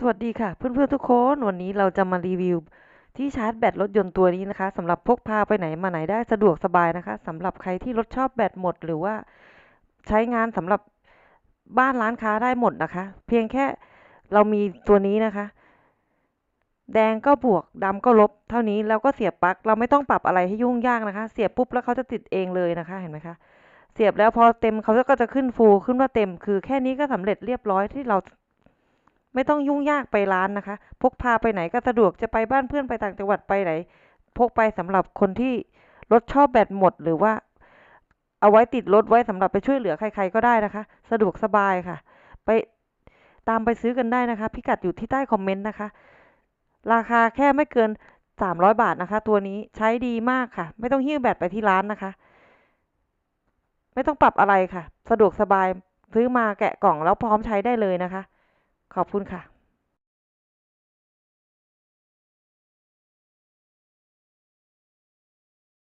สวัสดีค่ะเพื่อนๆทุกคนวันนี้เราจะมารีวิว ที่ชาร์จแบตรถยนต์ตัวนี้นะคะสำหรับพกพาไปไหนมาไหนได้สะดวกสบายนะคะสำหรับใครที่รถชอบแบตหมด หรือว่าใช้งานสำหรับบ้านร้านค้าได้หมดนะคะ เพียงแค่เรามีตัวนี้นะคะ แดงก็บวกดำก็ลบ เท่านี้แล้วก็เสียบปลั๊กเราไม่ต้องปรับอะไรให้ยุ่งยากนะคะ เสียบปุ๊บแล้วเขาจะติดเองเลยนะคะเห็นไหมคะเสียบแล้วพอเต็มเขาก็จะขึ้นฟูขึ้นว่าเต็ม คือแค่นี้ก็สำเร็จเรียบร้อยที่เรา ไม่ต้องยุ่งยากไปร้านนะคะ พกพาไปไหนก็สะดวกจะไปบ้านเพื่อนไปต่างจังหวัดไปไหน พกไปสำหรับคนที่รถชอบแบตหมดหรือว่า เอาไว้ติดรถไว้สำหรับไปช่วยเหลือใคร ๆ ก็ได้นะคะ สะดวกสบายค่ะ ไปตามไปซื้อกันได้นะคะ พิกัดอยู่ที่ใต้คอมเมนต์นะคะ ราคาแค่ไม่เกินสามร้อยบาทนะคะ ตัวนี้ใช้ดีมากค่ะ ไม่ต้องหิ้วแบตไปที่ร้านนะคะ ไม่ต้องปรับอะไรค่ะ สะดวกสบายซื้อมาแกะกล่องแล้วพร้อมใช้ได้เลยนะคะ ขอบคุณค่ะ